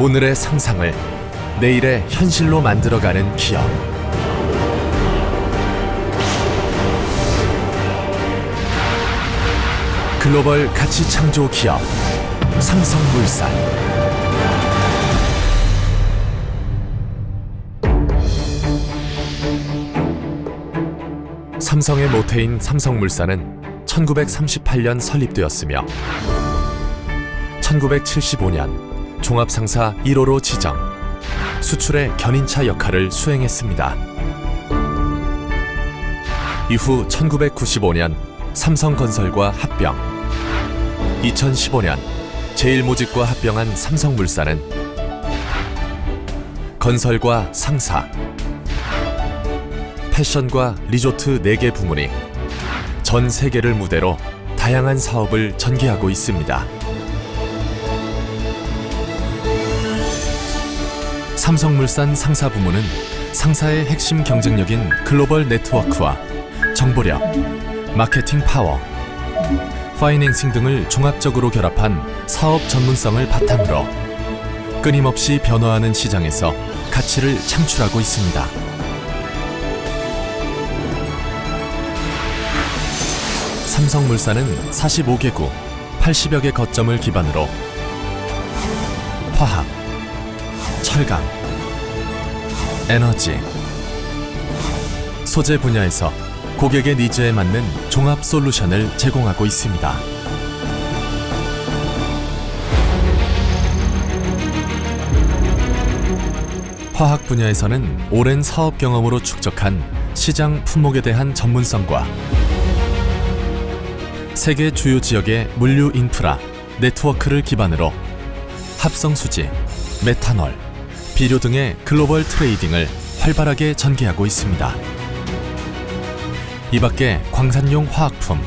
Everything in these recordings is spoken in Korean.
오늘의 상상을 내일의 현실로 만들어가는 기업. 글로벌 가치 창조 기업 삼성물산. 삼성의 모태인 삼성물산은 1938년 설립되었으며 1975년 종합상사 1호로 지정, 수출의 견인차 역할을 수행했습니다. 이후 1995년 삼성건설과 합병, 2015년 제일모직과 합병한 삼성물산은 건설과 상사, 패션과 리조트 4개 부문이 전 세계를 무대로 다양한 사업을 전개하고 있습니다. 삼성물산 상사 부문은 상사의 핵심 경쟁력인 글로벌 네트워크와 정보력, 마케팅 파워, 파이낸싱 등을 종합적으로 결합한 사업 전문성을 바탕으로 끊임없이 변화하는 시장에서 가치를 창출하고 있습니다. 삼성물산은 45개국 80여 개 거점을 기반으로 화학, 철강, 에너지, 소재 분야에서 고객의 니즈에 맞는 종합 솔루션을 제공하고 있습니다. 화학 분야에서는 오랜 사업 경험으로 축적한 시장 품목에 대한 전문성과 세계 주요 지역의 물류 인프라, 네트워크를 기반으로 합성 수지, 메탄올, 비료 등의 글로벌 트레이딩을 활발하게 전개하고 있습니다. 이 밖에 광산용 화학품,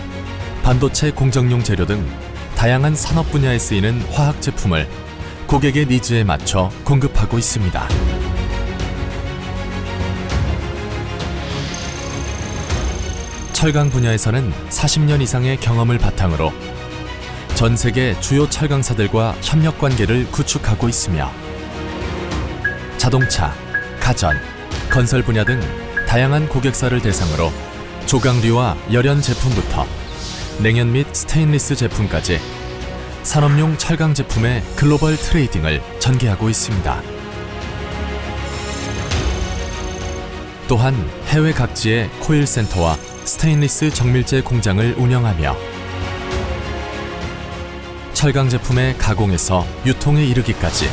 반도체 공정용 재료 등 다양한 산업 분야에 쓰이는 화학 제품을 고객의 니즈에 맞춰 공급하고 있습니다. 철강 분야에서는 40년 이상의 경험을 바탕으로 전 세계 주요 철강사들과 협력 관계를 구축하고 있으며 자동차, 가전, 건설 분야 등 다양한 고객사를 대상으로 조각류와 열연 제품부터 냉연 및 스테인리스 제품까지 산업용 철강 제품의 글로벌 트레이딩을 전개하고 있습니다. 또한 해외 각지의 코일 센터와 스테인리스 정밀제 공장을 운영하며 철강 제품의 가공에서 유통에 이르기까지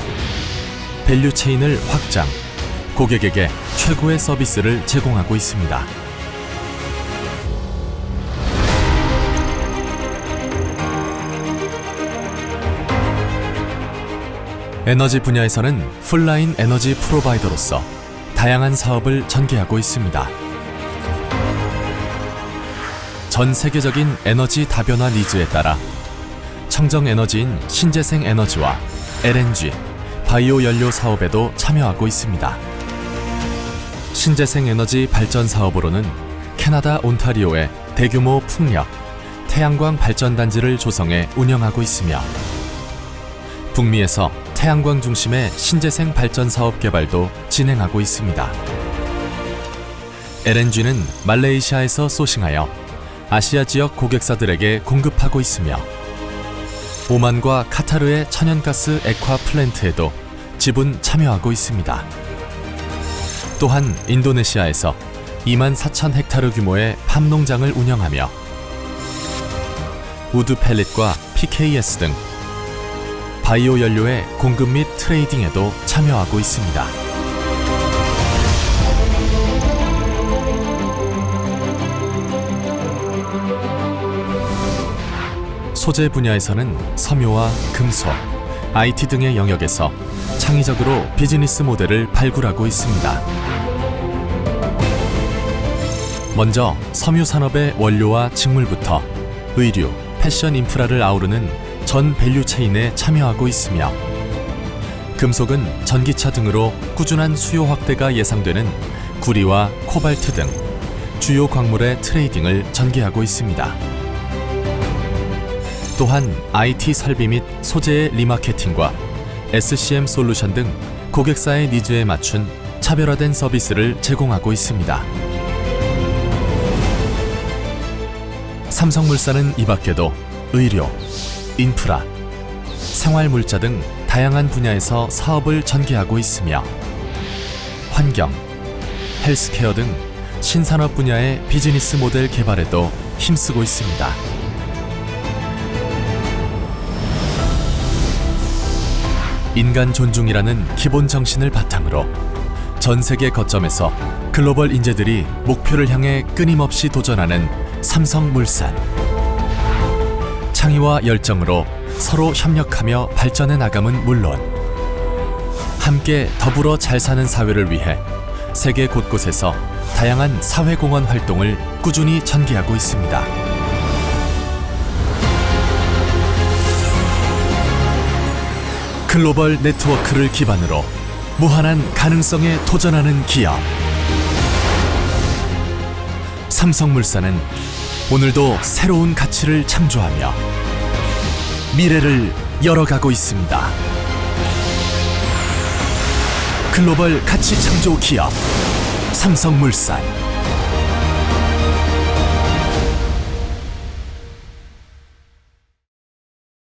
밸류 체인을 확장, 고객에게 최고의 서비스를 제공하고 있습니다. 에너지 분야에서는 풀라인 에너지 프로바이더로서 다양한 사업을 전개하고 있습니다. 전 세계적인 에너지 다변화 니즈에 따라 청정 에너지인 신재생 에너지와 LNG, 바이오 연료 사업에도 참여하고 있습니다. 신재생 에너지 발전 사업으로는 캐나다 온타리오의 대규모 풍력, 태양광 발전 단지를 조성해 운영하고 있으며 북미에서 태양광 중심의 신재생 발전 사업 개발도 진행하고 있습니다. LNG는 말레이시아에서 소싱하여 아시아 지역 고객사들에게 공급하고 있으며 오만과 카타르의 천연가스 액화 플랜트에도 지분 참여하고 있습니다. 또한 인도네시아에서 2만 4천 헥타르 규모의 팜 농장을 운영하며 우드 펠릿과 PKS 등 바이오 연료의 공급 및 트레이딩에도 참여하고 있습니다. 소재 분야에서는 섬유와 금속, IT 등의 영역에서 창의적으로 비즈니스 모델을 발굴하고 있습니다. 먼저 섬유 산업의 원료와 직물부터 의류, 패션 인프라를 아우르는 전 밸류 체인에 참여하고 있으며 금속은 전기차 등으로 꾸준한 수요 확대가 예상되는 구리와 코발트 등 주요 광물의 트레이딩을 전개하고 있습니다. 또한 IT 설비 및 소재의 리마케팅과 SCM 솔루션 등 고객사의 니즈에 맞춘 차별화된 서비스를 제공하고 있습니다. 삼성물산은 이 밖에도 의료, 인프라, 생활물자 등 다양한 분야에서 사업을 전개하고 있으며 환경, 헬스케어 등 신산업 분야의 비즈니스 모델 개발에도 힘쓰고 있습니다. 인간 존중이라는 기본 정신을 바탕으로 전 세계 거점에서 글로벌 인재들이 목표를 향해 끊임없이 도전하는 삼성물산. 창의와 열정으로 서로 협력하며 발전해 나감은 물론 함께 더불어 잘 사는 사회를 위해 세계 곳곳에서 다양한 사회공헌 활동을 꾸준히 전개하고 있습니다. 글로벌 네트워크를 기반으로 무한한 가능성에 도전하는 기업. 삼성물산은 오늘도 새로운 가치를 창조하며 미래를 열어가고 있습니다. 글로벌 가치 창조 기업 삼성물산